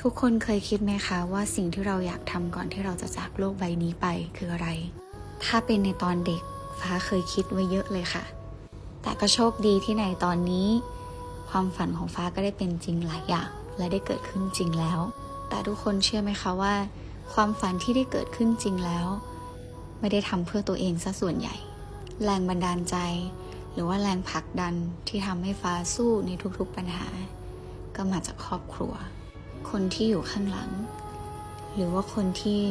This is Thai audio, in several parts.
ทุกคนเคยคิดไหมคะว่าสิ่งที่เราอยากทำก่อนที่เราจะจากโลกใบนี้ไปคืออะไร ถ้าเป็นในตอนเด็กฟ้าเคยคิดไว้เยอะเลยค่ะ แต่ก็โชคดีที่ในตอนนี้ ความฝันของฟ้าก็ได้เป็นจริงหลายอย่างและได้เกิดขึ้นจริงแล้ว แต่ทุกคนเชื่อไหมคะว่า ความฝันที่ได้เกิดขึ้นจริงแล้ว ไม่ได้ทำเพื่อตัวเองซะส่วนใหญ่ แรงบันดาลใจ หรือว่าแรงผลักดันที่ทำให้ฟ้าสู้ในทุกๆปัญหา ก็มาจากครอบครัว คนที่อยู่ข้างหลัง หรือว่าคนที่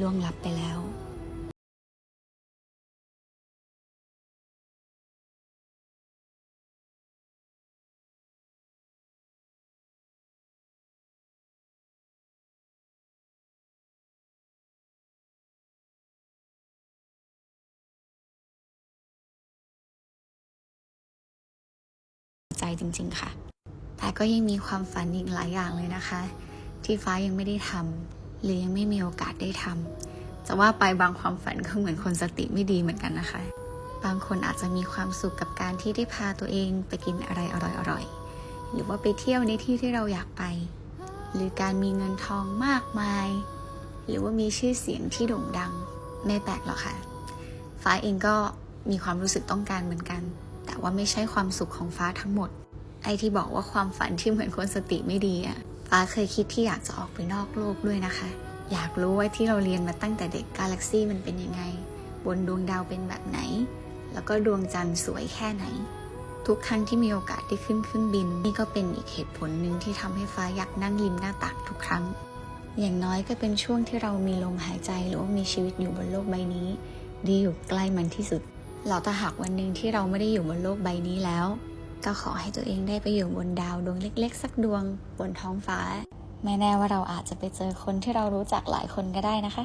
ล่วงลับไปแล้วใจจริง ๆ ค่ะ แต่ก็ยังมีความฝันอีกหลายอย่างเลยนะคะ ที่ฟ้ายังไม่ได้ทำหรือยังไม่มีโอกาสได้ทำจะว่าไปบางความฝันก็เหมือนคนสติไม่ดีเหมือนกันนะคะ บางคนอาจจะมีความสุขกับการที่ได้พาตัวเองไปกินอะไรอร่อยๆหรือว่าไปเที่ยวในที่ที่เราอยากไป หรือการมีเงินทองมากมาย หรือว่ามีชื่อเสียงที่โด่งดังไม่แปลกหรอกค่ะ ฟ้าเองก็มีความรู้สึกต้องการเหมือนกัน แต่ว่าไม่ใช่ความสุขของฟ้าทั้งหมด ไอที่บอกว่าความฝันที่เหมือนคนสติไม่ดีอะฟ้าเคยคิดที่อยากจะออกไปนอกโลกด้วยนะคะ อยากรู้ว่าที่เราเรียนมาตั้งแต่เด็กกาแล็กซี่มันเป็นยังไง บนดวงดาวเป็นแบบไหน แล้วก็ดวงจันทร์สวยแค่ไหน ทุกครั้งที่มีโอกาสได้ขึ้นเครื่องบิน นี่ก็เป็นอีกเหตุผลหนึ่งที่ทำให้ฟ้าอยากนั่งริมหน้าต่างทุกครั้ง อย่างน้อยก็เป็นช่วงที่เรามีลมหายใจหรือว่ามีชีวิตอยู่บนโลกใบนี้ ดีอยู่ใกล้มันที่สุดเราถ้าหากวันหนึ่งที่เราไม่ได้อยู่บนโลกใบนี้แล้ว ก็ขอให้ตัวเองได้ไปอยู่บนดาวดวงเล็ก ๆ สักดวงบนท้องฟ้า ไม่แน่ว่าเราอาจจะไปเจอคนที่เรารู้จักหลายคนก็ได้นะคะ